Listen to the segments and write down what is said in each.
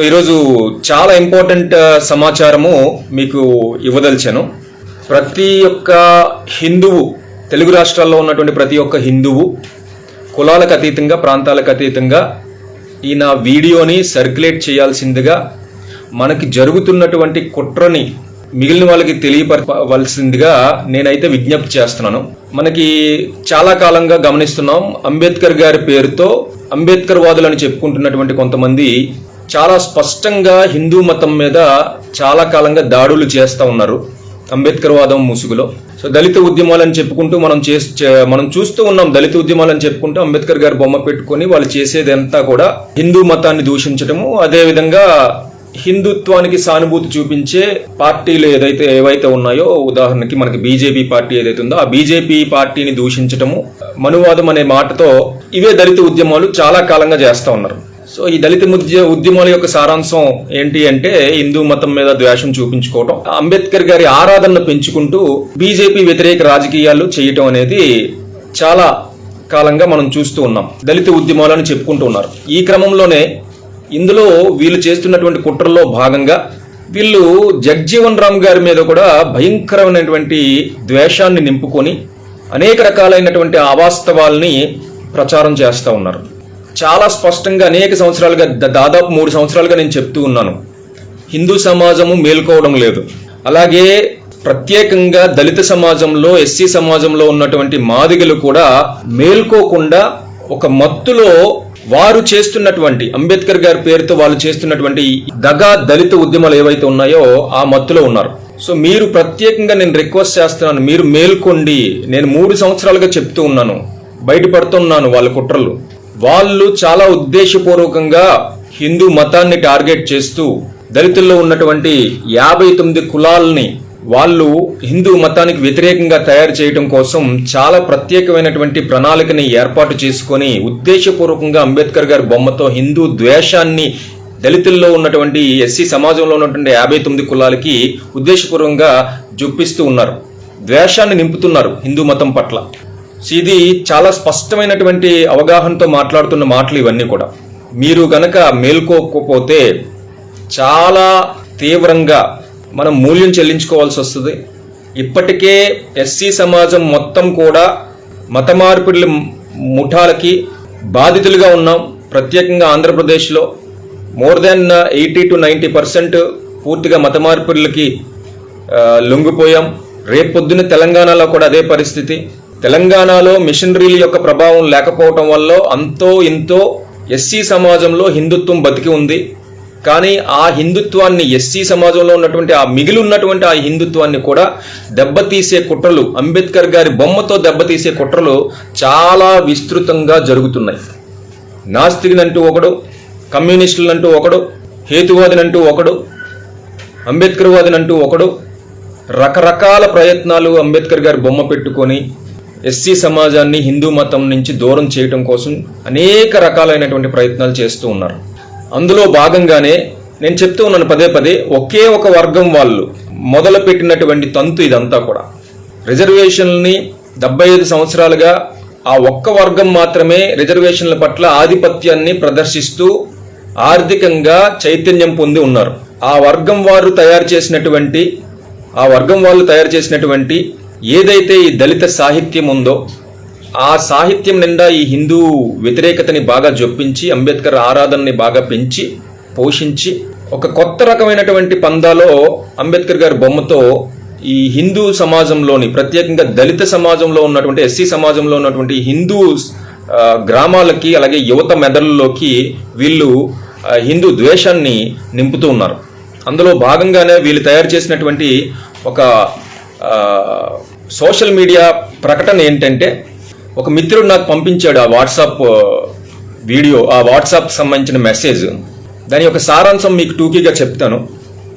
So ఈరోజు చాలా important సమాచారము మీకు ఇవ్వదలిచాను. ప్రతి ఒక్క హిందువు తెలుగు రాష్ట్రాల్లో ఉన్నటువంటి ప్రతి ఒక్క హిందువు కులాలకు అతీతంగా ప్రాంతాలకు అతీతంగా ఈ నా వీడియోని సర్క్యులేట్ చేయాల్సిందిగా మనకి జరుగుతున్నటువంటి కుట్రని మిగిలిన వాళ్ళకి తెలియపరవలసిందిగా నేనైతే విజ్ఞప్తి చేస్తున్నాను. మనకి చాలా కాలంగా గమనిస్తున్నాం అంబేద్కర్ గారి పేరుతో అంబేద్కర్ వాదులను చెప్పుకుంటున్నటువంటి కొంతమంది చాలా స్పష్టంగా హిందూ మతం మీద చాలా కాలంగా దాడులు చేస్తూ ఉన్నారు. అంబేద్కర్ వాదం ముసుగులో. సో దళిత ఉద్యమాలని చెప్పుకుంటూ మనం చేస్ చే- మనం చూస్తూ ఉన్నాం దళిత ఉద్యమాలని చెప్పుకుంటూ అంబేద్కర్ గారు బొమ్మ పెట్టుకొని వాళ్ళు చేసేదంతా కూడా హిందూ మతాన్ని దూషించడము అదేవిధంగా హిందుత్వానికి సానుభూతి చూపించే పార్టీలు ఏదైతే ఏవైతే ఉన్నాయో ఉదాహరణకి మనకి బీజేపీ పార్టీ ఏదైతే ఉందో ఆ బీజేపీ పార్టీని దూషించటము మనువాదం అనే మాటతో ఇవే దళిత ఉద్యమాలు చాలా కాలంగా చేస్తూ ఉన్నారు. సో ఈ దళిత ఉద్యమాల యొక్క సారాంశం ఏంటి అంటే హిందూ మతం మీద ద్వేషం చూపించుకోవటం. అంబేద్కర్ గారి ఆరాధనను పెంచుకుంటూ బీజేపీ వ్యతిరేక రాజకీయాలు చేయటం అనేది చాలా కాలంగా మనం చూస్తూ ఉన్నాం. దళిత ఉద్యమాలను చెప్పుకుంటూ ఉన్నారు. ఈ క్రమంలోనే ఇందులో వీళ్ళు చేస్తున్నటువంటి కుట్రల్లో భాగంగా వీళ్ళు జగ్జీవన్ రామ్ గారి మీద కూడా భయంకరమైనటువంటి ద్వేషాన్ని నింపుకొని అనేక రకాలైనటువంటి అవాస్తవాల్ని ప్రచారం చేస్తూ ఉన్నారు. చాలా స్పష్టంగా అనేక సంవత్సరాలుగా దాదాపు మూడు సంవత్సరాలుగా నేను చెప్తూ ఉన్నాను. హిందూ సమాజము మేల్కోవడం లేదు. అలాగే ప్రత్యేకంగా దళిత సమాజంలో ఎస్సీ సమాజంలో ఉన్నటువంటి మాదిగలు కూడా మేల్కోకుండా ఒక మత్తులో వారు చేస్తున్నటువంటి అంబేద్కర్ గారి పేరుతో వాళ్ళు చేస్తున్నటువంటి దగా దళిత ఉద్యమాలు ఏవైతే ఉన్నాయో ఆ మత్తులో ఉన్నారు. సో మీరు ప్రత్యేకంగా నేను రిక్వెస్ట్ చేస్తున్నాను మీరు మేల్కొండి. నేను మూడు సంవత్సరాలుగా చెప్తూ ఉన్నాను. బయటపడుతున్నాను వాళ్ళ కుట్రలు. వాళ్ళు చాలా ఉద్దేశపూర్వకంగా హిందూ మతాన్ని టార్గెట్ చేస్తూ దళితుల్లో ఉన్నటువంటి యాభై తొమ్మిది కులాలని వాళ్ళు హిందూ మతానికి వ్యతిరేకంగా తయారు చేయడం కోసం చాలా ప్రత్యేకమైనటువంటి ప్రణాళికని ఏర్పాటు చేసుకొని ఉద్దేశపూర్వకంగా అంబేద్కర్ గారి బొమ్మతో హిందూ ద్వేషాన్ని దళితుల్లో ఉన్నటువంటి ఎస్సీ సమాజంలో ఉన్నటువంటి యాభై తొమ్మిది కులాలకి ఉద్దేశపూర్వకంగా చూపిస్తూ ఉన్నారు. ద్వేషాన్ని నింపుతున్నారు హిందూ మతం పట్ల. ఇది చాలా స్పష్టమైనటువంటి అవగాహనతో మాట్లాడుతున్న మాటలు ఇవన్నీ కూడా. మీరు గనక మేల్కోకపోతే చాలా తీవ్రంగా మనం మూల్యం చెల్లించుకోవాల్సి వస్తుంది. ఇప్పటికే ఎస్సీ సమాజం మొత్తం కూడా మత మార్పిడి ముఠాలకి బాధితులుగా ఉన్నాం. ప్రత్యేకంగా ఆంధ్రప్రదేశ్లో more than eighty to ninety percent పూర్తిగా మత మార్పిడులకి లొంగిపోయాం. రేపు పొద్దున తెలంగాణలో కూడా అదే పరిస్థితి. తెలంగాణలో మిషనరీల యొక్క ప్రభావం లేకపోవటం వల్ల అంతో ఇంతో ఎస్సీ సమాజంలో హిందుత్వం బతికి ఉంది. కానీ ఆ హిందుత్వాన్ని ఎస్సీ సమాజంలో ఉన్నటువంటి ఆ మిగిలి ఉన్నటువంటి ఆ హిందుత్వాన్ని కూడా దెబ్బతీసే కుట్రలు అంబేద్కర్ గారి బొమ్మతో దెబ్బతీసే కుట్రలు చాలా విస్తృతంగా జరుగుతున్నాయి. నాస్తికునంటూ ఒకడు కమ్యూనిస్టులంటూ ఒకడు హేతువాదినంటూ ఒకడు అంబేద్కర్ వాదినంటూ ఒకడు రకరకాల ప్రయత్నాలు అంబేద్కర్ గారి బొమ్మ పెట్టుకొని ఎస్సీ సమాజాన్ని హిందూ మతం నుంచి దూరం చేయటం కోసం అనేక రకాలైనటువంటి ప్రయత్నాలు చేస్తూ ఉన్నారు. అందులో భాగంగానే నేను చెప్తూ ఉన్నాను పదే పదే ఒకే ఒక వర్గం వాళ్ళు మొదలుపెట్టినటువంటి తంతు ఇదంతా కూడా. రిజర్వేషన్ని డెబ్బై ఐదు సంవత్సరాలుగా ఆ ఒక్క వర్గం మాత్రమే రిజర్వేషన్ల పట్ల ఆధిపత్యాన్ని ప్రదర్శిస్తూ ఆర్థికంగా చైతన్యం పొంది ఉన్నారు. ఆ వర్గం వారు తయారు చేసినటువంటి ఆ వర్గం వాళ్ళు తయారు చేసినటువంటి ఏదైతే ఈ దళిత సాహిత్యం ఉందో ఆ సాహిత్యం నిండా ఈ హిందూ వ్యతిరేకతని బాగా జొప్పించి అంబేద్కర్ ఆరాధనని బాగా పెంచి పోషించి ఒక కొత్త రకమైనటువంటి పందాలో అంబేద్కర్ గారి బొమ్మతో ఈ హిందూ సమాజంలోని ప్రత్యేకంగా దళిత సమాజంలో ఉన్నటువంటి ఎస్సీ సమాజంలో ఉన్నటువంటి హిందూ గ్రామాలకి అలాగే యువత మెదళ్ళలోకి వీళ్ళు హిందూ ద్వేషాన్ని నింపుతూ ఉన్నారు. అందులో భాగంగానే వీళ్ళు తయారు చేసినటువంటి ఒక సోషల్ మీడియా ప్రకటన ఏంటంటే ఒక మిత్రుడు నాకు పంపించాడు ఆ వాట్సాప్ వీడియో ఆ వాట్సాప్ సంబంధించిన మెసేజ్. దాని యొక్క సారాంశం మీకు టూకీగా చెప్తాను.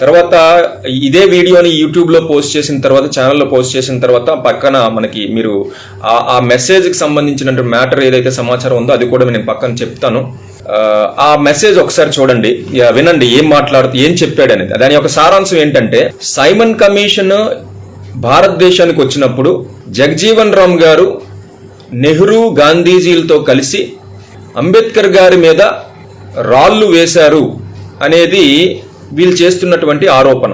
తర్వాత ఇదే వీడియోని యూట్యూబ్లో పోస్ట్ చేసిన తర్వాత ఛానల్లో పోస్ట్ చేసిన తర్వాత పక్కన మనకి మీరు ఆ ఆ మెసేజ్కి సంబంధించిన మ్యాటర్ ఏదైతే సమాచారం ఉందో అది కూడా నేను పక్కన చెప్తాను. ఆ, మెసేజ్ ఒకసారి చూడండి. వినండి ఏం మాట్లాడుతూ ఏం చెప్పాడు అనేది. దాని యొక్క సారాంశం ఏంటంటే సైమన్ కమిషన్ భారతదేశానికి వచ్చినప్పుడు జగజీవన్ రామ్ గారు నెహ్రూ గాంధీజీలతో కలిసి అంబేద్కర్ గారి మీద రాళ్ళు వేశారు అనేది వీళ్ళు చేస్తున్నటువంటి ఆరోపణ.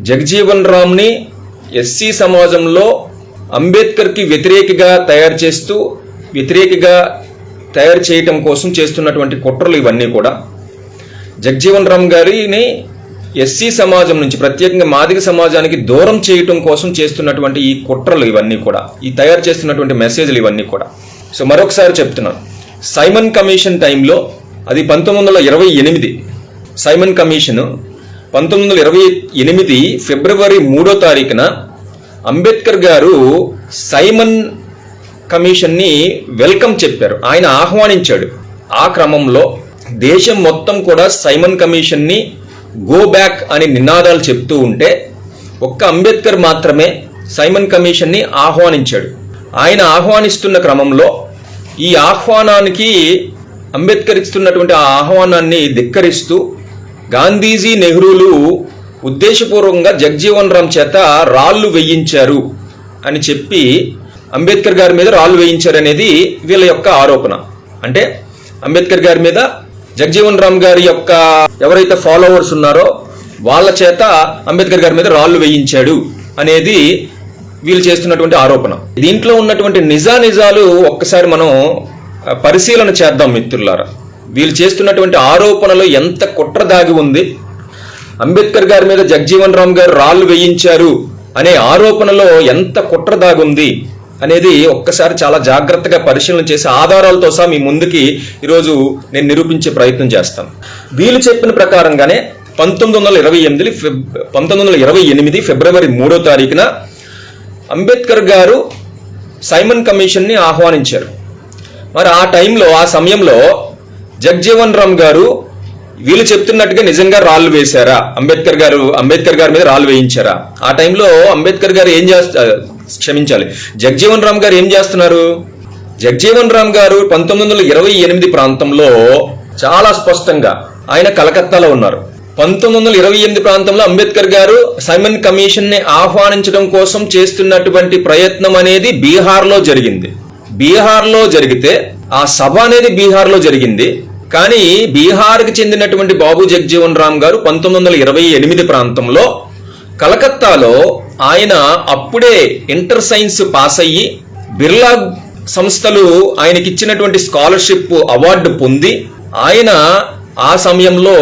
జగజీవన్ రామ్ని ఎస్సీ సమాజంలో అంబేద్కర్కి వ్యతిరేకగా తయారు చేస్తూ వ్యతిరేకగా తయారు చేయటం కోసం చేస్తున్నటువంటి కుట్రలు ఇవన్నీ కూడా. జగజీవన్ రామ్ గారిని ఎస్సీ సమాజం నుంచి ప్రత్యేకంగా మాదిక సమాజానికి దూరం చేయటం కోసం చేస్తున్నటువంటి ఈ కుట్రలు ఇవన్నీ కూడా ఈ తయారు చేస్తున్నటువంటి మెసేజ్లు ఇవన్నీ కూడా. సో మరొకసారి చెప్తున్నాను. సైమన్ కమిషన్ టైంలో అది పంతొమ్మిది వందల ఇరవై ఎనిమిది సైమన్ కమిషన్ పంతొమ్మిది వందల ఇరవై ఎనిమిది ఫిబ్రవరి మూడో తారీఖున అంబేద్కర్ గారు సైమన్ కమిషన్ని వెల్కమ్ చెప్పారు. ఆయన ఆహ్వానించాడు. ఆ క్రమంలో దేశం మొత్తం కూడా సైమన్ కమిషన్ని గో బ్యాక్ అని నినాదాలు చెప్తూ ఉంటే ఒక్క అంబేద్కర్ మాత్రమే సైమన్ కమిషన్ని ఆహ్వానించాడు. ఆయన ఆహ్వానిస్తున్న క్రమంలో ఈ ఆహ్వానానికి అంబేద్కర్ ఇస్తున్నటువంటి ఆ ఆహ్వానాన్ని ధిక్కరిస్తూ గాంధీజీ నెహ్రూలు ఉద్దేశపూర్వకంగా జగ్జీవన్ రామ్ చేత రాళ్ళు వేయించారు అని చెప్పి అంబేద్కర్ గారి మీద రాళ్ళు వేయించారు అనేది వీళ్ళ యొక్క ఆరోపణ. అంటే అంబేద్కర్ గారి మీద జగ్జీవన్ రామ్ గారి యొక్క ఎవరైతే ఫాలోవర్స్ ఉన్నారో వాళ్ళ చేత అంబేద్కర్ గారి మీద రాళ్ళు వేయించాడు అనేది వీళ్ళు చేస్తున్నటువంటి ఆరోపణ. దీంట్లో ఉన్నటువంటి నిజా నిజాలు ఒక్కసారి మనం పరిశీలన చేద్దాం మిత్రులారా. వీళ్ళు చేస్తున్నటువంటి ఆరోపణలో ఎంత కుట్ర దాగి ఉంది? అంబేద్కర్ గారి మీద జగ్జీవన్ రామ్ గారు రాళ్ళు వేయించారు అనే ఆరోపణలో ఎంత కుట్ర దాగుంది? అనేది ఒక్కసారి చాలా జాగ్రత్తగా పరిశీలన చేసి ఆధారాలతో సహా మీ ముందుకి ఈరోజు నేను నిరూపించే ప్రయత్నం చేస్తాను. వీళ్ళు చెప్పిన ప్రకారంగానే పంతొమ్మిది వందల ఇరవై ఎనిమిది పంతొమ్మిది వందల ఇరవై ఎనిమిది ఫిబ్రవరి మూడో తారీఖున అంబేద్కర్ గారు సైమన్ కమిషన్ని ఆహ్వానించారు. మరి ఆ టైంలో ఆ సమయంలో జగ్జీవన్ రామ్ గారు వీళ్ళు చెప్తున్నట్టుగా నిజంగా రాళ్ళు వేశారా? అంబేద్కర్ గారు అంబేద్కర్ గారి మీద రాళ్ళు వేయించారా? ఆ టైంలో అంబేద్కర్ గారు ఏం చేస్తారు క్షమించాలి. జగ్జీవన్ రామ్ గారు ఏం చేస్తున్నారు? జగ్జీవన్ రామ్ గారు పంతొమ్మిది వందల ఇరవై ఎనిమిది ప్రాంతంలో చాలా స్పష్టంగా ఆయన కలకత్తాలో ఉన్నారు. పంతొమ్మిది వందల ఇరవై ఎనిమిది ప్రాంతంలో అంబేద్కర్ గారు సైమన్ కమిషన్ని ఆహ్వానించడం కోసం చేస్తున్నటువంటి ప్రయత్నం అనేది బీహార్లో జరిగింది. బీహార్లో జరిగితే ఆ సభ అనేది బీహార్లో జరిగింది. కానీ బీహార్కి చెందినటువంటి బాబు జగ్జీవన్ రామ్ గారు పంతొమ్మిది వందల ఇరవై ఎనిమిది ప్రాంతంలో కలకత్తాలో ఆయన అప్పుడే ఇంటర్ సైన్స్ పాస్ అయ్యి బిర్లా సంస్థలు ఆయనకి ఇచ్చినటువంటి స్కాలర్షిప్ అవార్డు పొంది ఆయన ఆ సమయంలో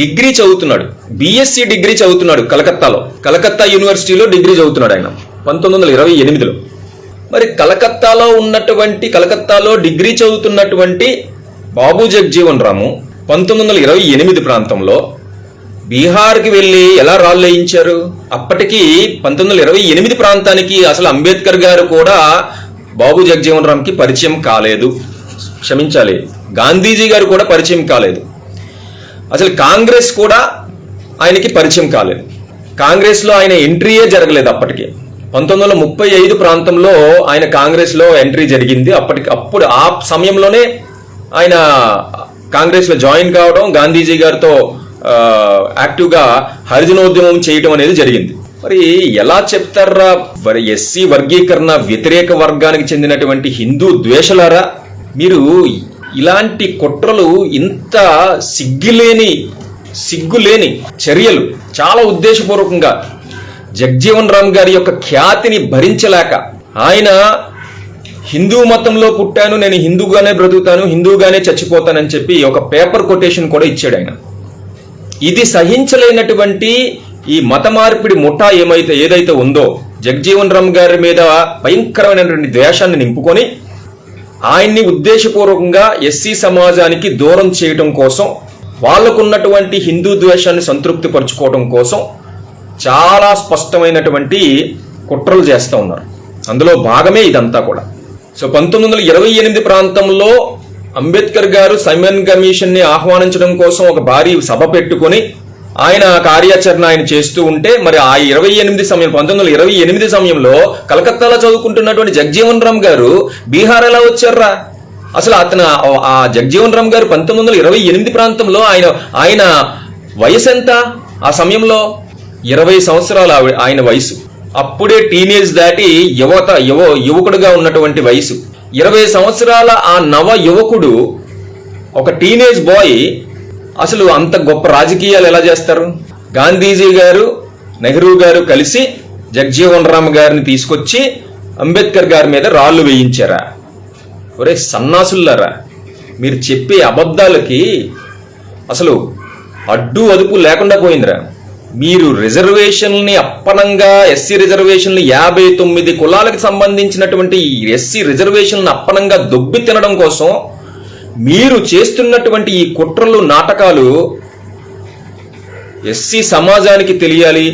డిగ్రీ చదువుతున్నాడు బిఎస్సీ డిగ్రీ చదువుతున్నాడు కలకత్తాలో. కలకత్తా యూనివర్సిటీలో డిగ్రీ చదువుతున్నాడు ఆయన పంతొమ్మిది వందల ఇరవై ఎనిమిదిలో. మరి కలకత్తాలో ఉన్నటువంటి కలకత్తాలో డిగ్రీ చదువుతున్నటువంటి బాబు జగ్జీవన్ రాము పంతొమ్మిది వందల ఇరవై ఎనిమిది ప్రాంతంలో బీహార్కి వెళ్ళి ఎలా రాళ్ళు వేయించారు? అప్పటికి పంతొమ్మిది వందల ఇరవై ఎనిమిది ప్రాంతానికి అసలు అంబేద్కర్ గారు కూడా బాబు జగజీవన్ రామ్కి పరిచయం కాలేదు. క్షమించాలి. గాంధీజీ గారు కూడా పరిచయం కాలేదు. అసలు కాంగ్రెస్ కూడా ఆయనకి పరిచయం కాలేదు. కాంగ్రెస్లో ఆయన ఎంట్రీయే జరగలేదు అప్పటికి. పంతొమ్మిది వందల ముప్పై ఐదు ప్రాంతంలో ఆయన కాంగ్రెస్లో ఎంట్రీ జరిగింది. అప్పటికి అప్పుడు ఆ సమయంలోనే ఆయన కాంగ్రెస్లో జాయిన్ కావడం గాంధీజీ గారితో యాక్టివ్గా హరిజనోద్యమం చేయటం అనేది జరిగింది. మరి ఎలా చెప్తారా? మరి ఎస్సీ వర్గీకరణ వ్యతిరేక వర్గానికి చెందినటువంటి హిందూ ద్వేషలారా? మీరు ఇలాంటి కుట్రలు ఇంత సిగ్గులేని సిగ్గులేని చర్యలు చాలా ఉద్దేశపూర్వకంగా జగ్జీవన్ రామ్ గారి యొక్క ఖ్యాతిని భరించలేక ఆయన హిందూ మతంలో పుట్టాను నేను హిందూగానే బ్రతుకుతాను హిందూగానే చచ్చిపోతానని చెప్పి ఒక పేపర్ కొటేషన్ కూడా ఇచ్చాడు ఆయన. ఇది సహించలేనటువంటి ఈ మత మార్పిడి ముఠా ఏమైతే ఏదైతే ఉందో జగ్జీవన్ రామ్ గారి మీద భయంకరమైనటువంటి ద్వేషాన్ని నింపుకొని ఆయన్ని ఉద్దేశపూర్వకంగా ఎస్సీ సమాజానికి దూరం చేయటం కోసం వాళ్ళకున్నటువంటి హిందూ ద్వేషాన్ని సంతృప్తి పరుచుకోవడం కోసం చాలా స్పష్టమైనటువంటి కుట్రలు చేస్తూ ఉన్నారు. అందులో భాగమే ఇదంతా కూడా. సో పంతొమ్మిది వందల ఇరవై ఎనిమిది ప్రాంతంలో అంబేద్కర్ గారు సైమన్ కమిషన్ని ఆహ్వానించడం కోసం ఒక భారీ సభ పెట్టుకొని ఆయన కార్యాచరణ ఆయన చేస్తూ ఉంటే మరి ఆ ఇరవై ఎనిమిది సమయం పంతొమ్మిది వందల ఇరవై ఎనిమిది సమయంలో కలకత్తాలో చదువుకుంటున్నటువంటి జగ్జీవన్ రామ్ గారు బీహార్ ఎలా వచ్చారా? అసలు అతను ఆ- జగ్జీవన్ రామ్ గారు పంతొమ్మిది వందల ఇరవై ఎనిమిది ప్రాంతంలో ఆయన ఆయన వయసు ఎంత? ఆ సమయంలో ఇరవై సంవత్సరాలు ఆయన వయసు. అప్పుడే టీనేజ్ దాటి యువత యువ యువకుడుగా ఉన్నటువంటి వయసు. ఇరవై సంవత్సరాల ఆ నవ యువకుడు ఒక టీనేజ్ బాయ్. అసలు అంత గొప్ప రాజకీయాలు ఎలా చేస్తారు? గాంధీజీ గారు నెహ్రూ గారు కలిసి జగ్జీవన్ రామ్ గారిని తీసుకొచ్చి అంబేద్కర్ గారి మీద రాళ్ళు వేయించారా? ఒరే సన్నాసుల్లారా మీరు చెప్పే అబద్ధాలకి అసలు అడ్డు అదుపు లేకుండా పోయిందిరా. మీరు రిజర్వేషన్ని అప్పనంగా ఎస్సీ రిజర్వేషన్లు యాభై తొమ్మిది కులాలకు సంబంధించినటువంటి ఎస్సీ రిజర్వేషన్లను అప్పనంగా దొబ్బి తినడం కోసం మీరు చేస్తున్నటువంటి ఈ కుట్రలు నాటకాలు ఎస్సీ సమాజానికి తెలియాలి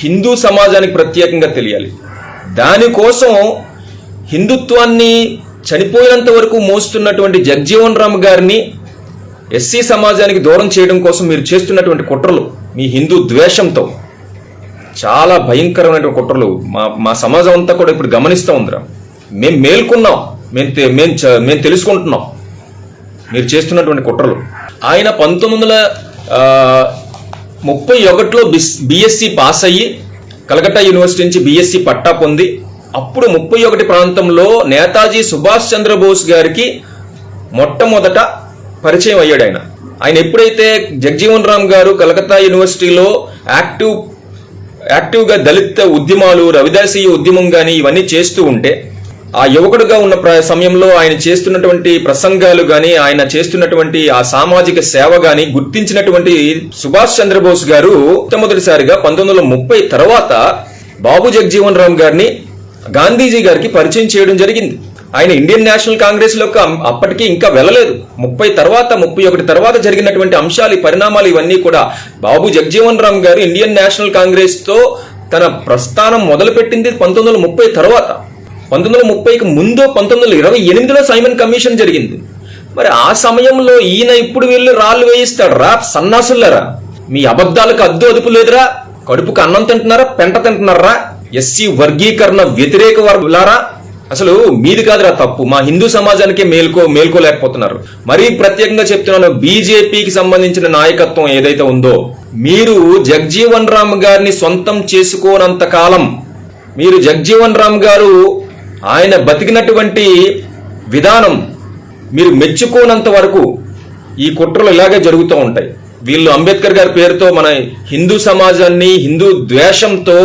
హిందూ సమాజానికి ప్రత్యేకంగా తెలియాలి. దానికోసం హిందుత్వాన్ని చనిపోయినంత వరకు మోస్తున్నటువంటి జగ్జీవన్ రామ్ గారిని ఎస్సీ సమాజానికి దూరం చేయడం కోసం మీరు చేస్తున్నటువంటి కుట్రలు. మీ హిందూ ద్వేషంతో చాలా భయంకరమైనటువంటి కుట్రలు మా మా సమాజం అంతా కూడా ఇప్పుడు గమనిస్తూ ఉందిరా. మేము మేల్కొన్నాం మేము మేము మేము తెలుసుకుంటున్నాం మీరు చేస్తున్నటువంటి కుట్రలు. ఆయన పంతొమ్మిది వందల ముప్పై ఒకటిలో బిస్ బిఎస్సి పాస్ అయ్యి కలకత్తా యూనివర్సిటీ నుంచి బిఎస్సి పట్టా పొంది అప్పుడు ముప్పై ఒకటి ప్రాంతంలో నేతాజీ సుభాష్ చంద్రబోస్ గారికి మొట్టమొదట పరిచయం అయ్యాడు ఆయన. ఆయన ఎప్పుడైతే జగ్జీవన్ రామ్ గారు కలకత్తా యూనివర్సిటీలో యాక్టివ్ యాక్టివ్గా దళిత ఉద్యమాలు రవిదాసీయ ఉద్యమం కానీ ఇవన్నీ చేస్తూ ఉంటే ఆ యువకుడుగా ఉన్న ప్ర- సమయంలో ఆయన చేస్తున్నటువంటి ప్రసంగాలు కానీ ఆయన చేస్తున్నటువంటి ఆ సామాజిక సేవ కానీ గుర్తించినటువంటి సుభాష్ చంద్రబోస్ గారు మొట్టమొదటిసారిగా పంతొమ్మిది వందల ముప్పై తర్వాత బాబు జగ్జీవన్ రామ్ గారిని గాంధీజీ గారికి పరిచయం చేయడం జరిగింది. ఆయన ఇండియన్ నేషనల్ కాంగ్రెస్లో అప్పటికి ఇంకా వెళ్ళలేదు. ముప్పై తర్వాత ముప్పై ఒకటి తర్వాత జరిగినటువంటి అంశాలు పరిణామాలు ఇవన్నీ కూడా బాబు జగ్జీవన్ రామ్ గారు ఇండియన్ నేషనల్ కాంగ్రెస్తో తన ప్రస్థానం మొదలుపెట్టింది పంతొమ్మిది వందల ముప్పై తర్వాత. పంతొమ్మిది వందల ముప్పైకి ముందు పంతొమ్మిది వందల ఇరవై ఎనిమిదిలో సైమన్ కమిషన్ జరిగింది. మరి ఆ సమయంలో ఈయన ఇప్పుడు వీళ్ళు రాళ్ళు వేయిస్తాడు. రా సన్నాసులరా మీ అబద్ధాలకు అద్దు అదుపు లేదురా. కడుపుకు అన్నం తింటున్నారా పెంట తింటున్నారా. ఎస్సీ వర్గీకరణ వ్యతిరేక వర్గులారా. అసలు మీది కాదురా తప్పు. మా హిందూ సమాజానికే మేల్కో మేల్కోలేకపోతున్నారు. మరీ ప్రత్యేకంగా చెప్తున్నాను బీజేపీకి సంబంధించిన నాయకత్వం ఏదైతే ఉందో మీరు జగ్జీవన్ రామ్ గారిని సొంతం చేసుకోనంత కాలం మీరు జగ్జీవన్ రామ్ గారు ఆయన బతికినటువంటి విధానం మీరు మెచ్చుకోనంత వరకు ఈ కుట్రలు ఇలాగే జరుగుతూ ఉంటాయి. వీళ్ళు అంబేద్కర్ గారి పేరుతో మన హిందూ సమాజాన్ని హిందూ ద్వేషంతో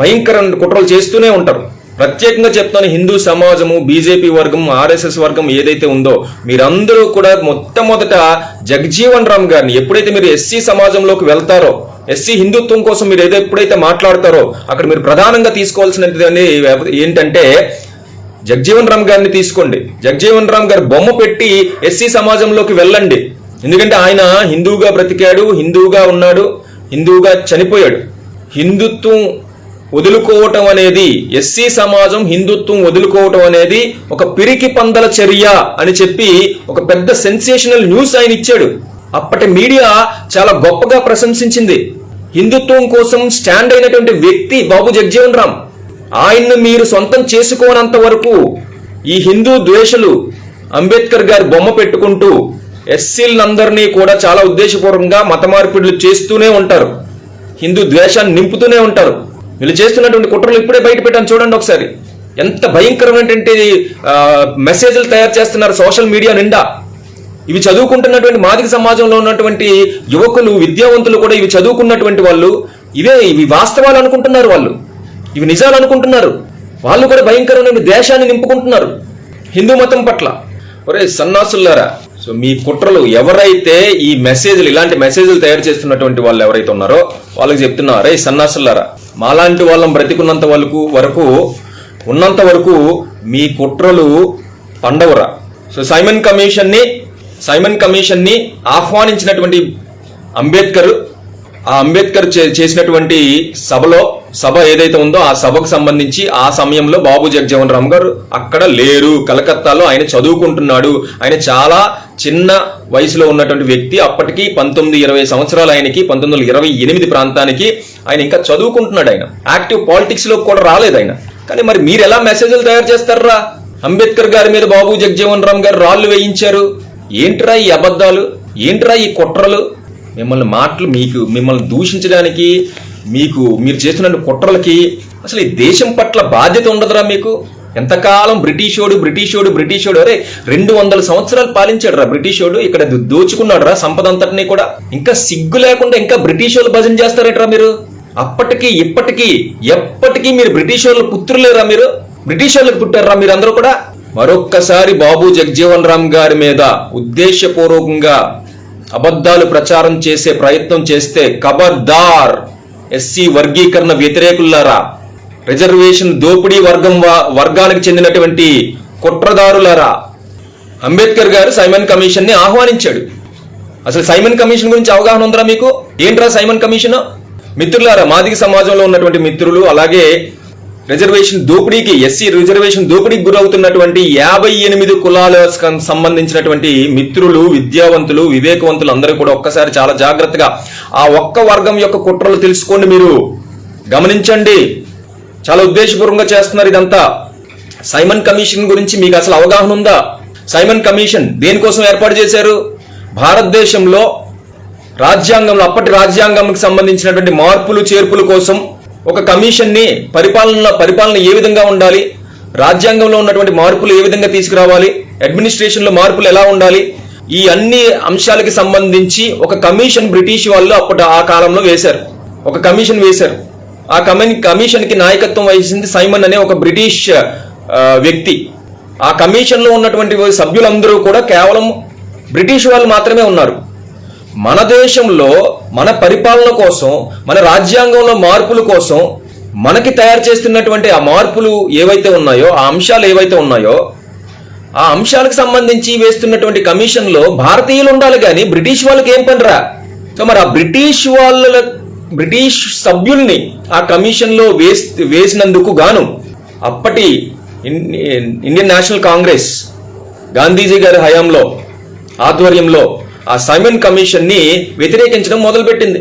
భయంకర కుట్రలు చేస్తూనే ఉంటారు. ప్రత్యేకంగా చెప్తాను హిందూ సమాజము బీజేపీ వర్గం ఆర్ఎస్ఎస్ వర్గం ఏదైతే ఉందో మీరందరూ కూడా మొట్టమొదట జగజీవన్ రామ్ గారిని ఎప్పుడైతే మీరు ఎస్సీ సమాజంలోకి వెళ్తారో ఎస్సీ హిందుత్వం కోసం మీరు ఏదో ఎప్పుడైతే మాట్లాడతారో అక్కడ మీరు ప్రధానంగా తీసుకోవాల్సినది ఏంటంటే జగ్జీవన్ రామ్ గారిని తీసుకోండి. జగ్జీవన్ రామ్ గారు బొమ్మ పెట్టి ఎస్సీ సమాజంలోకి వెళ్ళండి. ఎందుకంటే ఆయన హిందూగా బ్రతికాడు హిందూగా ఉన్నాడు హిందూగా చనిపోయాడు. హిందుత్వం వదులుకోవటం అనేది ఎస్సీ సమాజం హిందుత్వం వదులుకోవటం అనేది ఒక పిరికి పందల చర్య అని చెప్పి ఒక పెద్ద సెన్సేషనల్ న్యూస్ ఆయన ఇచ్చాడు. అప్పటి మీడియా చాలా గొప్పగా ప్రశంసించింది. హిందుత్వం కోసం స్టాండ్ అయినటువంటి వ్యక్తి బాబు జగ్జీవన్ రామ్. ఆయన్ను మీరు సొంతం చేసుకోనంత వరకు ఈ హిందూ ద్వేషులు అంబేద్కర్ గారి బొమ్మ పెట్టుకుంటూ ఎస్సీలందరినీ కూడా చాలా ఉద్దేశపూర్వకంగా మత మార్పిడులు చేస్తూనే ఉంటారు. హిందూ ద్వేషాన్ని నింపుతూనే ఉంటారు. వీళ్ళు చేస్తున్నటువంటి కుట్రలు ఇప్పుడే బయట పెట్టాను చూడండి ఒకసారి. ఎంత భయంకరమైనటువంటి మెసేజ్లు తయారు చేస్తున్నారు సోషల్ మీడియా నిండా. ఇవి చదువుకుంటున్నటువంటి మాదిక సమాజంలో ఉన్నటువంటి యువకులు విద్యావంతులు కూడా ఇవి చదువుకున్నటువంటి వాళ్ళు ఇవే ఇవి వాస్తవాలు అనుకుంటున్నారు వాళ్ళు. ఇవి నిజాలు అనుకుంటున్నారు. వాళ్ళు కూడా భయంకరమైన దేశాన్ని నింపుకుంటున్నారు. హిందూ మతం పట్ల. ఒరే సన్నాసులారా సో మీ కుట్రలు ఎవరైతే ఈ మెసేజ్లు ఇలాంటి మెసేజ్లు తయారు చేస్తున్నటువంటి వాళ్ళు ఎవరైతే ఉన్నారో వాళ్ళకి చెప్తున్నా రే సన్నాసులారా మాలాంటి వాళ్ళం బ్రతికున్నంత వరకు వరకు ఉన్నంత వరకు మీ కుట్రలు పండవరా. సో సైమన్ కమిషన్ని సైమన్ కమిషన్ని ఆహ్వానించినటువంటి అంబేద్కర్ ఆ అంబేద్కర్ చే- చేసినటువంటి సభలో సభ ఏదైతే ఉందో ఆ సభకు సంబంధించి ఆ సమయంలో బాబు జగజీవన్ రామ్ గారు అక్కడ లేరు. కలకత్తాలో ఆయన చదువుకుంటున్నాడు. ఆయన చాలా చిన్న వయసులో ఉన్నటువంటి వ్యక్తి. అప్పటికి పంతొమ్మిది ఇరవై సంవత్సరాలు ఆయనకి పంతొమ్మిది వందల ఇరవై ఎనిమిది ప్రాంతానికి ఆయన ఇంకా చదువుకుంటున్నాడు ఆయన. యాక్టివ్ పాలిటిక్స్లో కూడా రాలేదు ఆయన. కానీ మరి మీరు ఎలా మెసేజ్లు తయారు చేస్తారా? అంబేద్కర్ గారి మీద బాబు జగజీవన్ రామ్ గారు రాళ్ళు వేయించారు. ఏంట్రా ఈ అబద్ధాలు? ఏంట్రా ఈ కుట్రలు? మిమ్మల్ని మాటలు మీకు మిమ్మల్ని దూషించడానికి మీకు మీరు చేస్తున్న కుట్రలకి అసలు ఈ దేశం పట్ల బాధ్యత ఉండదురా మీకు? ఎంతకాలం బ్రిటిషోడు బ్రిటిషోడు బ్రిటిషోడు అరే రెండు వందల సంవత్సరాలు పాలించాడు రా బ్రిటిషోడు ఇక్కడ దోచుకున్నాడు రా సంపద అంతటినీ కూడా. ఇంకా సిగ్గు లేకుండా ఇంకా బ్రిటిష్ వాళ్ళు భజన చేస్తారట్రా మీరు? అప్పటికి ఇప్పటికీ ఎప్పటికీ మీరు బ్రిటిష్ వాళ్ళ పుత్రులేరా మీరు? బ్రిటిష్ వాళ్ళకి పుట్టారా మీరు అందరూ కూడా? మరొక్కసారి బాబు జగజీవన్ రామ్ గారి మీద ఉద్దేశపూర్వకంగా అబద్ధాలు ప్రచారం చేసే ప్రయత్నం చేస్తే ఖబర్దార్ ఎస్సీ వర్గీకరణ వ్యతిరేకులారా రిజర్వేషన్ దోపిడీ వర్గం వా- వర్గానికి చెందినటువంటి కుట్రదారులారా? అంబేద్కర్ గారు సైమన్ కమిషన్ని ఆహ్వానించాడు. అసలు సైమన్ కమిషన్ గురించి అవగాహన ఉందరా మీకు? ఏంట్రా సైమన్ కమిషన్? మిత్రులారా మాదిగ సమాజంలో ఉన్నటువంటి మిత్రులు అలాగే రిజర్వేషన్ దోపిడీకి ఎస్సీ రిజర్వేషన్ దోపిడీకి గురవుతున్నటువంటి యాభై ఎనిమిది కులాల సంబంధించినటువంటి మిత్రులు విద్యావంతులు వివేకవంతులు అందరూ కూడా ఒక్కసారి చాలా జాగ్రత్తగా ఆ ఒక్క వర్గం యొక్క కుట్రలు తెలుసుకోండి మీరు. గమనించండి. చాలా ఉద్దేశపూర్వకంగా చేస్తున్నారు ఇదంతా. సైమన్ కమిషన్ గురించి మీకు అసలు అవగాహన ఉందా? సైమన్ కమిషన్ దేనికోసం ఏర్పాటు చేశారు? భారతదేశంలో రాజ్యాంగంలో అప్పటి రాజ్యాంగంకి సంబంధించినటువంటి మార్పులు చేర్పుల కోసం ఒక కమిషన్ని పరిపాలన పరిపాలన ఏ విధంగా ఉండాలి? రాజ్యాంగంలో ఉన్నటువంటి మార్పులు ఏ విధంగా తీసుకురావాలి? అడ్మినిస్ట్రేషన్లో మార్పులు ఎలా ఉండాలి? ఈ అన్ని అంశాలకి సంబంధించి ఒక కమిషన్ బ్రిటిష్ వాళ్ళు అప్పటి ఆ కాలంలో వేశారు. ఒక కమిషన్ వేశారు. ఆ కమిషన్ కమిషన్కి నాయకత్వం వహించింది సైమన్ అనే ఒక బ్రిటిష్ వ్యక్తి. ఆ కమిషన్లో ఉన్నటువంటి సభ్యులందరూ కూడా కేవలం బ్రిటిష్ వాళ్ళు మాత్రమే ఉన్నారు. మన దేశంలో మన పరిపాలన కోసం మన రాజ్యాంగంలో మార్పుల కోసం మనకి తయారు చేస్తున్నటువంటి ఆ మార్పులు ఏవైతే ఉన్నాయో ఆ అంశాలు ఏవైతే ఉన్నాయో ఆ అంశాలకు సంబంధించి వేస్తున్నటువంటి కమిషన్లో భారతీయులు ఉండాలి కానీ బ్రిటిష్ వాళ్ళకి ఏం పనిరా? సో మరి ఆ బ్రిటిష్ వాళ్ళ బ్రిటిష్ సభ్యుల్ని ఆ కమిషన్లో వేస్ వేసినందుకు గాను అప్పటి ఇన్- ఇండియన్ నేషనల్ కాంగ్రెస్ గాంధీజీ గారి హయాంలో ఆధ్వర్యంలో ఆ సైమన్ కమిషన్ని వ్యతిరేకించడం మొదలుపెట్టింది.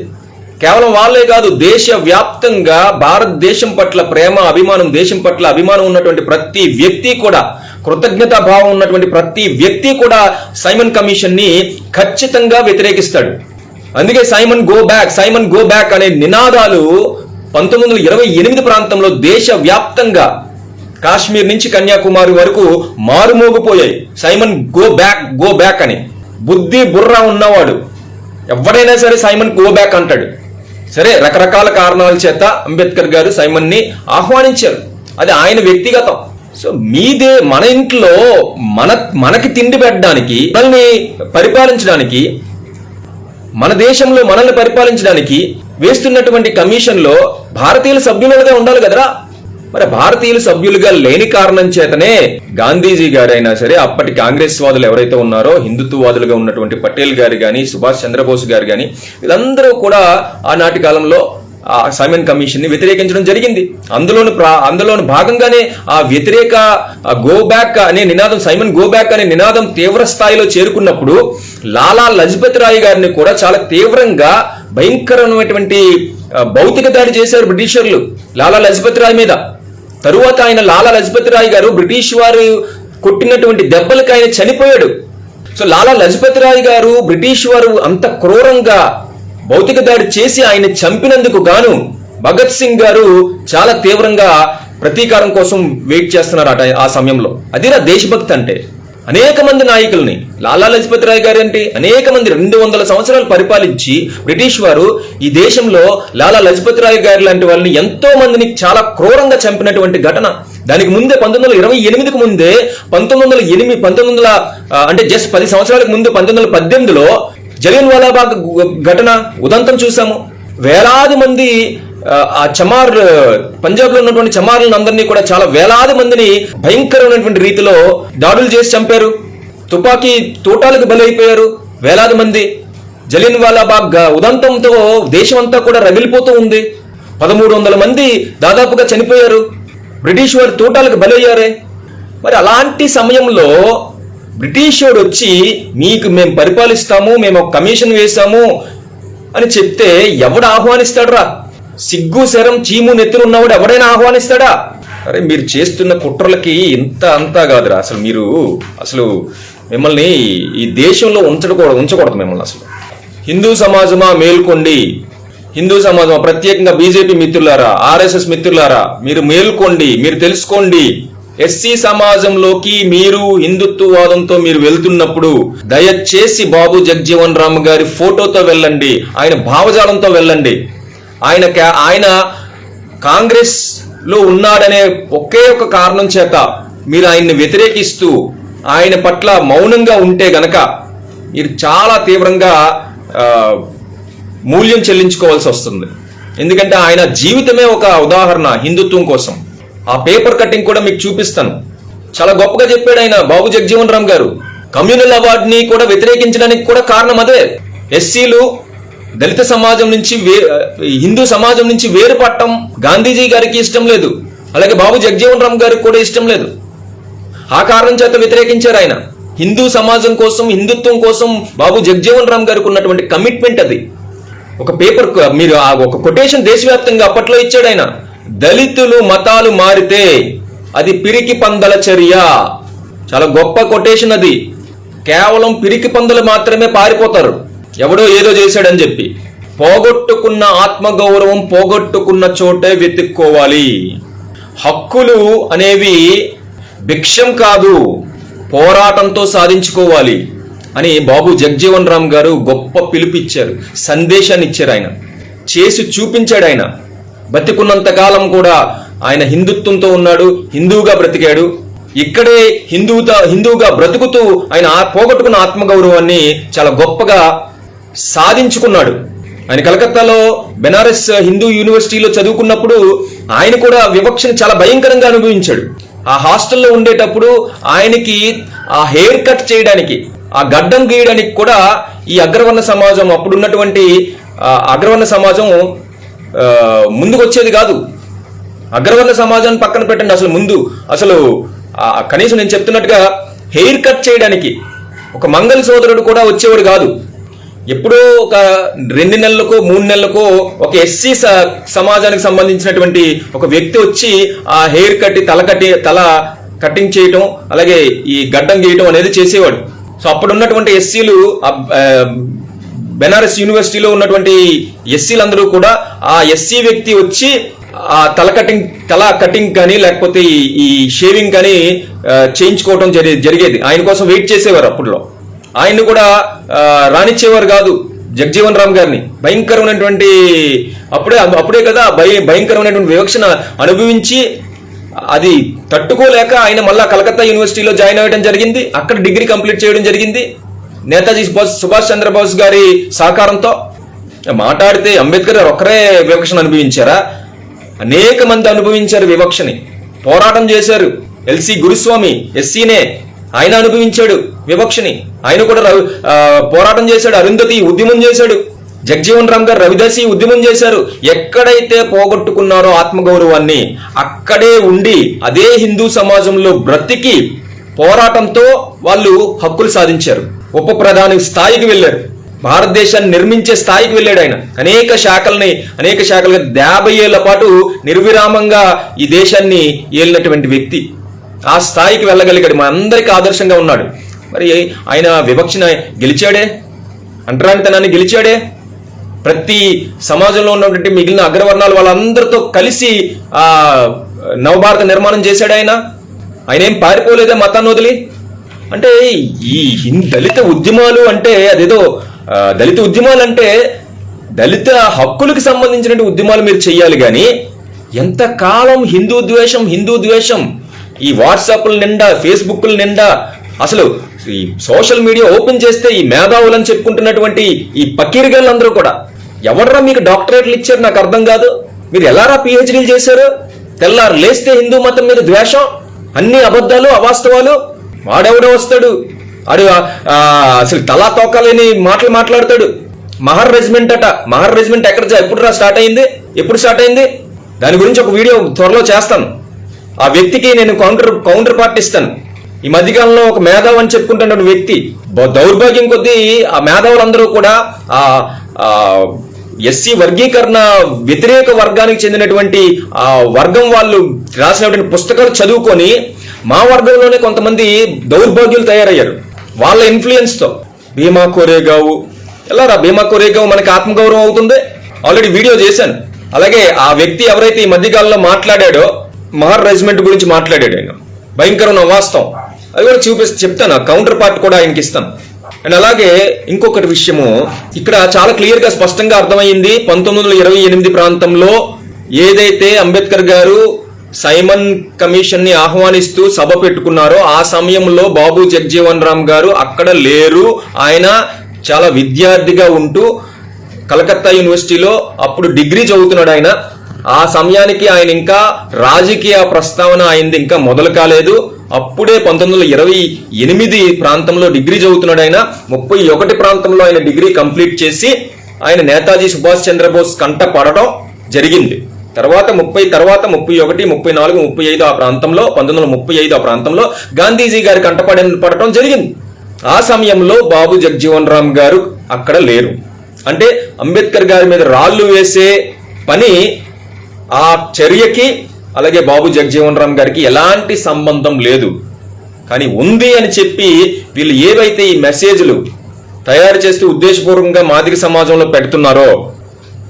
కేవలం వాళ్ళే కాదు దేశ వ్యాప్తంగా భారతదేశం పట్ల ప్రేమ అభిమానం దేశం పట్ల అభిమానం ఉన్నటువంటి ప్రతి వ్యక్తి కూడా కృతజ్ఞతా భావం ఉన్నటువంటి ప్రతి వ్యక్తి కూడా సైమన్ కమిషన్ని ఖచ్చితంగా వ్యతిరేకిస్తాడు. అందుకే Simon go back Simon go back అనే నినాదాలు పంతొమ్మిది వందల ఇరవై ఎనిమిది ప్రాంతంలో దేశ వ్యాప్తంగా కాశ్మీర్ నుంచి కన్యాకుమారి వరకు మారుమోగిపోయాయి. Simon go back go back అని. బుద్ధి బుర్ర ఉన్నవాడు. ఎవరైనా సరే సైమన్ గో బ్యాక్ అంటాడు. సరే రకరకాల కారణాల చేత అంబేద్కర్ గారు సైమన్ని ఆహ్వానించారు. అది ఆయన వ్యక్తిగతం. సో మీదే మన ఇంట్లో మన మనకి తిండి పెట్టడానికి మనల్ని పరిపాలించడానికి మన దేశంలో మనల్ని పరిపాలించడానికి వేస్తున్నటువంటి కమిషన్లో భారతీయుల సభ్యులుగా ఉండాలి కదరా? మరి భారతీయులు సభ్యులుగా లేని కారణం చేతనే గాంధీజీ గారైనా సరే అప్పటి కాంగ్రెస్ వాదులు ఎవరైతే ఉన్నారో హిందుత్వవాదులుగా ఉన్నటువంటి పటేల్ గారు కానీ సుభాష్ చంద్రబోస్ గారు కానీ వీళ్ళందరూ కూడా ఆనాటి కాలంలో ఆ సైమన్ కమిషన్ని వ్యతిరేకించడం జరిగింది. అందులోని ప్రా- అందులోని భాగంగానే ఆ వ్యతిరేక గో బ్యాక్ అనే నినాదం సైమన్ గో బ్యాక్ అనే నినాదం తీవ్ర స్థాయిలో చేరుకున్నప్పుడు లాలా లజపతి రాయ్ గారిని కూడా చాలా తీవ్రంగా భయంకరమైనటువంటి భౌతిక దాడి చేశారు బ్రిటిషర్లు లాలా లజపతి రాయ్ మీద. తరువాత ఆయన లాలా లజపతి రాయ్ గారు బ్రిటిష్ వారు కొట్టినటువంటి దెబ్బలకు ఆయన చనిపోయాడు. సో లాలా లజపతి రాయ్ గారు బ్రిటిష్ వారు అంత క్రూరంగా భౌతిక దాడి చేసి ఆయన చంపినందుకు గాను భగత్ సింగ్ గారు చాలా తీవ్రంగా ప్రతీకారం కోసం వెయిట్ చేస్తున్నారట ఆ సమయంలో. అదిరా దేశభక్తి అంటే. అనేక మంది నాయకుల్ని లాలా లజపతి రాయ్ గారు అంటే అనేక మంది రెండు వందల సంవత్సరాలు పరిపాలించి బ్రిటిష్ వారు ఈ దేశంలో లాలా లజపతి రాయ్ గారి లాంటి వాళ్ళని ఎంతో మందిని చాలా క్రూరంగా చంపినటువంటి ఘటన. దానికి ముందే పంతొమ్మిది వందల ఇరవై ఎనిమిదికి ముందే పంతొమ్మిది వందల ఎనిమిది పంతొమ్మిది వందల అంటే జస్ట్ పది సంవత్సరాలకు ముందు పంతొమ్మిది వందల పద్దెనిమిదిలో జలియన్ వాలాబాగ్ ఘటన ఉదంతం చూసాము. వేలాది మంది ఆ, ఆ చమార్ పంజాబ్లో ఉన్నటువంటి చమార్లను అందరినీ కూడా చాలా వేలాది మందిని భయంకరమైనటువంటి రీతిలో దాడులు చేసి చంపారు. తుపాకీ తోటాలకు బలైపోయారు. వేలాది మంది. జలిన్ వాలాబాగ్ గ- ఉదంతంతో దేశం అంతా కూడా రగిలిపోతూ ఉంది. పదమూడు వందల మంది దాదాపుగా చనిపోయారు. బ్రిటిష్ వారి తోటాలకు బలయ్యారే. మరి అలాంటి సమయంలో బ్రిటిష్ వాడు వచ్చి మీకు మేము పరిపాలిస్తాము మేము ఒక కమిషన్ వేశాము అని చెప్తే ఎవడు ఆహ్వానిస్తాడురా? సిగ్గు శరం చీము నెత్తురున్నవాడు ఎవడైనా ఆహ్వానిస్తాడా? అరే మీరు చేస్తున్న కుట్రలకి ఇంత అంతా కాదురా. అసలు మీరు అసలు మిమ్మల్ని ఈ దేశంలో ఉంచకూడదు ఉంచకూడదు మిమ్మల్ని అసలు. హిందూ సమాజమా మేల్కొండి. హిందూ సమాజం ప్రత్యేకంగా బీజేపీ మిత్రులారా ఆర్ఎస్ఎస్ మిత్రులారా మీరు మేల్కోండి మీరు తెలుసుకోండి. ఎస్సీ సమాజంలోకి మీరు హిందుత్వవాదంతో మీరు వెళ్తున్నప్పుడు దయచేసి బాబు జగ్జీవన్ రామ్ గారి ఫోటోతో వెళ్ళండి. ఆయన భావజాలంతో వెళ్ళండి. ఆయన ఆయన కాంగ్రెస్లో ఉన్నాడనే ఒకే ఒక కారణం చేత మీరు ఆయన్ని వ్యతిరేకిస్తూ ఆయన పట్ల మౌనంగా ఉంటే గనక మీరు చాలా తీవ్రంగా మూల్యం చెల్లించుకోవాల్సి వస్తుంది. ఎందుకంటే ఆయన జీవితమే ఒక ఉదాహరణ హిందుత్వం కోసం. ఆ పేపర్ కటింగ్ కూడా మీకు చూపిస్తాను. చాలా గొప్పగా చెప్పాడు ఆయన బాబు జగజీవన్ రామ్ గారు. కమ్యూనల్ అవార్డుని కూడా వ్యతిరేకించడానికి కూడా కారణం అదే. ఎస్సీలు దళిత సమాజం నుంచి వే హిందూ సమాజం నుంచి వేరుపడటం గాంధీజీ గారికి ఇష్టం లేదు. అలాగే బాబు జగజీవన్ రామ్ గారికి కూడా ఇష్టం లేదు. ఆ కారణం చేత వ్యతిరేకించారు ఆయన. హిందూ సమాజం కోసం హిందుత్వం కోసం బాబు జగజీవన్ రామ్ గారికి ఉన్నటువంటి కమిట్మెంట్ అది. ఒక పేపర్ మీరు ఆ ఒక కొటేషన్ దేశవ్యాప్తంగా అప్పట్లో ఇచ్చాడు ఆయన. దళితులు మతాలు మారితే అది పిరికి పందల చర్య. చాలా గొప్ప కొటేషన్ అది. కేవలం పిరికి పందలు మాత్రమే పారిపోతారు. ఎవడో ఏదో చేశాడని చెప్పి. పోగొట్టుకున్న ఆత్మగౌరవం పోగొట్టుకున్న చోటే వెతుక్కోవాలి. హక్కులు అనేవి భిక్షం కాదు పోరాటంతో సాధించుకోవాలి అని బాబు జగ్జీవన్ రామ్ గారు గొప్ప పిలుపిచ్చారు సందేశాన్ని ఇచ్చారు ఆయన. చేసి చూపించాడు ఆయన. బతికున్నంతకాలం కూడా ఆయన హిందుత్వంతో ఉన్నాడు హిందువుగా బ్రతికాడు. ఇక్కడే హిందువుత హిందువుగా బ్రతుకుతూ ఆయన ఆ పోగొట్టుకున్న ఆత్మగౌరవాన్ని చాలా గొప్పగా సాధించుకున్నాడు. ఆయన కలకత్తాలో బెనారస్ హిందూ యూనివర్సిటీలో చదువుకున్నప్పుడు ఆయన కూడా వివక్షను చాలా భయంకరంగా అనుభవించాడు. ఆ హాస్టల్లో ఉండేటప్పుడు ఆయనకి ఆ హెయిర్ కట్ చేయడానికి ఆ గడ్డం గీయడానికి కూడా ఈ అగ్రవర్ణ సమాజం అప్పుడున్నటువంటి ఉన్నటువంటి అగ్రవర్ణ సమాజం ముందుకొచ్చేది కాదు. అగ్రవర్ణ సమాజాన్ని పక్కన పెట్టండి అసలు ముందు. అసలు కనీసం నేను చెప్తున్నట్టుగా హెయిర్ కట్ చేయడానికి ఒక మంగళ సోదరుడు కూడా వచ్చేవాడు కాదు. ఎప్పుడో ఒక రెండు నెలలకో మూడు నెలలకో ఒక ఎస్సీ సమాజానికి సంబంధించినటువంటి ఒక వ్యక్తి వచ్చి ఆ హెయిర్ కట్టి తల కట్టి తల కటింగ్ చేయటం అలాగే ఈ గడ్డం గీయటం అనేది చేసేవాడు. సో అప్పుడు ఉన్నటువంటి ఎస్సీలు బెనారస్ యూనివర్సిటీలో ఉన్నటువంటి ఎస్సీలందరూ కూడా ఆ ఎస్సీ వ్యక్తి వచ్చి ఆ తల కటింగ్ తల కటింగ్ కానీ లేకపోతే ఈ- షేవింగ్ కానీ చేయించుకోవటం జరిగేది. ఆయన కోసం వెయిట్ చేసేవారు అప్పుడులో ఆయన్ని కూడా ఆ, రానిచ్చేవారు కాదు జగ్జీవన్ రామ్ గారిని. భయంకరమైనటువంటి అప్పుడే అప్పుడే కదా భయ భయంకరమైనటువంటి వివక్షణ అనుభవించి అది తట్టుకోలేక ఆయన మళ్ళా కలకత్తా యూనివర్సిటీలో జాయిన్ అవ్వడం జరిగింది. అక్కడ డిగ్రీ కంప్లీట్ చేయడం జరిగింది. నేతాజీ సుభాష్ సుభాష్ చంద్రబోస్ గారి సహకారంతో మాట్లాడితే అంబేద్కర్ గారు ఒక్కరే వివక్షను అనుభవించారా? అనేక మంది అనుభవించారు వివక్షని. పోరాటం చేశారు. ఎల్సి గురుస్వామి ఎస్సీనే. ఆయన అనుభవించాడు. వివక్షని ఆయన కూడా రవి- పోరాటం చేశాడు అరుంధతి ఉద్యమం చేశాడు. జగ్జీవన్ రామ్ గారు రవిదాసి ఉద్యమం చేశారు. ఎక్కడైతే పోగొట్టుకున్నారో ఆత్మగౌరవాన్ని అక్కడే ఉండి అదే హిందూ సమాజంలో బ్రతికి పోరాటంతో వాళ్ళు హక్కులు సాధించారు. ఉప ప్రధాని స్థాయికి వెళ్ళారు భారతదేశాన్ని నిర్మించే స్థాయికి వెళ్ళాడు ఆయన. అనేక శాఖల్ని అనేక శాఖలుగా యాభై ఏళ్ళ పాటు నిర్విరామంగా ఈ దేశాన్ని ఏలినటువంటి వ్యక్తి. ఆ స్థాయికి వెళ్ళగలిగాడు. మా అందరికి ఆదర్శంగా ఉన్నాడు. మరి ఆయన వివక్షణ గెలిచాడే? అంటరానితనాన్ని గెలిచాడే? ప్రతి సమాజంలో ఉన్నటువంటి మిగిలిన అగ్రవర్ణాలు వాళ్ళందరితో కలిసి ఆ నవభారత నిర్మాణం చేశాడు ఆయన. ఆయన ఏం పారిపోలేదే మతాన్ని వదిలి? అంటే ఈ దళిత ఉద్యమాలు అంటే అదేదో దళిత ఉద్యమాలు అంటే దళిత హక్కులకు సంబంధించినటువంటి ఉద్యమాలు మీరు చేయాలి కానీ ఎంతకాలం హిందూ ద్వేషం హిందూ ద్వేషం ఈ వాట్సాప్ల నిండా ఫేస్బుక్ల నిండా అసలు ఈ సోషల్ మీడియా ఓపెన్ చేస్తే ఈ మేధావులని చెప్పుకుంటున్నటువంటి ఈ పకీర్గాళ్ళందరూ కూడా ఎవడరా మీకు డాక్టరేట్లు ఇచ్చారు? నాకు అర్థం కాదు. మీరు ఎలారా పిహెచ్డీలు చేశారు? తెల్లారు లేస్తే హిందూ మతం మీద ద్వేషం అన్ని అబద్ధాలు అవాస్తవాలు. వాడెవడో వస్తాడు? ఆడు అసలు తలా తోకలేని మాటలు మాట్లాడతాడు. మహర్ రెజిమెంట్ అట. మహర్ రెజిమెంట్ ఎక్కడ ఎప్పుడు రా స్టార్ట్ అయింది? ఎప్పుడు స్టార్ట్ అయింది? దాని గురించి ఒక వీడియో త్వరలో చేస్తాను. ఆ వ్యక్తికి నేను కౌంటర్ కౌంటర్ పార్ట్ ఇస్తాను. ఈ మధ్యకాలంలో ఒక మేధావు అని చెప్పుకుంటున్న వ్యక్తి దౌర్భాగ్యం కొద్దీ ఆ మేధావులందరూ కూడా ఆ ఎస్సీ వర్గీకరణ వ్యతిరేక వర్గానికి చెందినటువంటి ఆ వర్గం వాళ్ళు రాసినటువంటి పుస్తకాలు చదువుకొని మా వర్గంలోనే కొంతమంది దౌర్భాగ్యులు తయారయ్యారు. వాళ్ళ ఇన్ఫ్లుయెన్స్తో భీమా కోరేగావు ఎలా రా భీమా కోరేగావు మనకి ఆత్మగౌరవం అవుతుంది? ఆల్రెడీ వీడియో చేశాను. అలాగే ఆ వ్యక్తి ఎవరైతే ఈ మధ్యకాలంలో మాట్లాడాడో మహర్ రెజిమెంట్ గురించి మాట్లాడాడు ఆయన. భయంకరమైన వాస్తవం అది కూడా చూపిస్తే చెప్తాను. కౌంటర్ పార్ట్ కూడా ఆయనకి ఇస్తాను. అండ్ అలాగే ఇంకొకటి విషయము ఇక్కడ చాలా క్లియర్గా స్పష్టంగా అర్థమైంది. పంతొమ్మిది వందల ఇరవై ఎనిమిది ప్రాంతంలో ఏదైతే అంబేద్కర్ గారు సైమన్ కమిషన్ని ఆహ్వానిస్తూ సభ పెట్టుకున్నారో ఆ సమయంలో బాబు జగ్జీవన్ రామ్ గారు అక్కడ లేరు. ఆయన చాలా విద్యార్థిగా ఉంటూ కలకత్తా యూనివర్సిటీలో అప్పుడు డిగ్రీ చదువుతున్నాడు ఆయన. ఆ సమయానికి ఆయన ఇంకా రాజకీయ ప్రస్తావన ఆయనది ఇంకా మొదలు కాలేదు. అప్పుడే పంతొమ్మిది వందల ఇరవై ఎనిమిది ప్రాంతంలో డిగ్రీ చదువుతున్నాడు ఆయన. ముప్పై ఒకటి ప్రాంతంలో ఆయన డిగ్రీ కంప్లీట్ చేసి ఆయన నేతాజీ సుభాష్ చంద్రబోస్ కంట పడటం జరిగింది. తర్వాత ముప్పై తర్వాత ముప్పై ఒకటి ముప్పై నాలుగు ముప్పై ఐదు ఆ ప్రాంతంలో పంతొమ్మిది వందల ముప్పై ఐదు ఆ ప్రాంతంలో గాంధీజీ గారి కంటపడి పడటం జరిగింది. ఆ సమయంలో బాబు జగ్జీవన్ రామ్ గారు అక్కడ లేరు. అంటే అంబేద్కర్ గారి మీద రాళ్ళు వేసే పని ఆ చర్యకి అలాగే బాబు జగజీవన్ రామ్ గారికి ఎలాంటి సంబంధం లేదు. కానీ ఉంది అని చెప్పి వీళ్ళు ఏవైతే ఈ మెసేజ్లు తయారు చేస్తూ ఉద్దేశపూర్వకంగా మాదిక సమాజంలో పెడుతున్నారో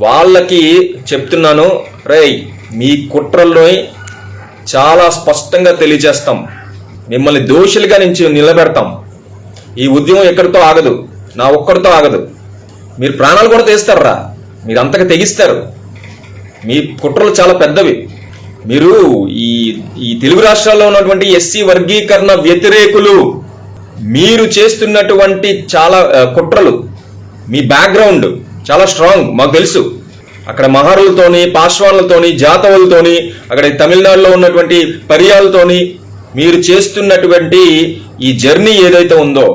వాళ్ళకి చెప్తున్నాను రేయ్ మీ కుట్రల్లో చాలా స్పష్టంగా తెలియజేస్తాం. మిమ్మల్ని దోషులుగా నుంచి నిలబెడతాం. ఈ ఉద్యమం ఎక్కడితో ఆగదు. నా ఒక్కడితో ఆగదు. మీరు ప్రాణాలు కూడా తీస్తారా మీరు అంతగా తెగిస్తారు. మీ కుట్రలు చాలా పెద్దవి. మీరు ఈ ఈ తెలుగు రాష్ట్రాల్లో ఉన్నటువంటి ఎస్సీ వర్గీకరణ వ్యతిరేకులు మీరు చేస్తున్నటువంటి చాలా కుట్రలు మీ బ్యాక్గ్రౌండ్ చాలా స్ట్రాంగ్ మాకు తెలుసు. అక్కడ మహారులతోని పాశ్వాన్లతోని జాతవులతోని అక్కడ తమిళనాడులో ఉన్నటువంటి పర్యాలతోని మీరు చేస్తున్నటువంటి ఈ జర్నీ ఏదైతే ఉందో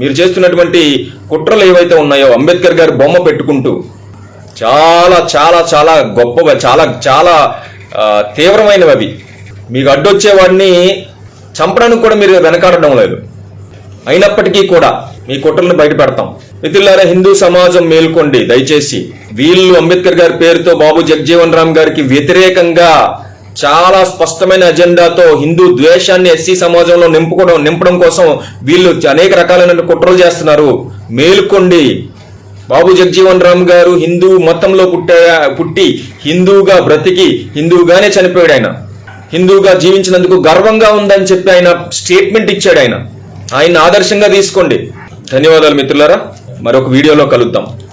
మీరు చేస్తున్నటువంటి కుట్రలు ఏవైతే ఉన్నాయో అంబేద్కర్ గారు బొమ్మ పెట్టుకుంటూ చాలా చాలా చాలా గొప్పగా చాలా చాలా తీవ్రమైనవి. అవి మీకు అడ్డొచ్చేవాడిని చంపడానికి కూడా మీరు వెనకాడడం లేదు. అయినప్పటికీ కూడా మీ కుట్రలను బయట పెడతాం. మిత్రులారా హిందూ సమాజం మేల్కోండి. దయచేసి వీళ్ళు అంబేద్కర్ గారి పేరుతో బాబు జగ్జీవన్ రామ్ గారికి వ్యతిరేకంగా చాలా స్పష్టమైన అజెండాతో హిందూ ద్వేషాన్ని ఎస్సీ సమాజంలో నింపుకోవడం నింపడం కోసం వీళ్ళు అనేక రకాలైన కుట్రలు చేస్తున్నారు. మేల్కొండి. బాబు జగ్జీవన్ రామ్ గారు హిందూ మతంలో పుట్టే పుట్టి హిందూగా బ్రతికి హిందూగానే చనిపోయాడు ఆయన. హిందూగా జీవించినందుకు గర్వంగా ఉందని చెప్పి ఆయన స్టేట్మెంట్ ఇచ్చాడు ఆయన. ఆయన ఆదర్శంగా తీసుకోండి. ధన్యవాదాలు మిత్రులారా. మరొక వీడియోలో కలుద్దాం.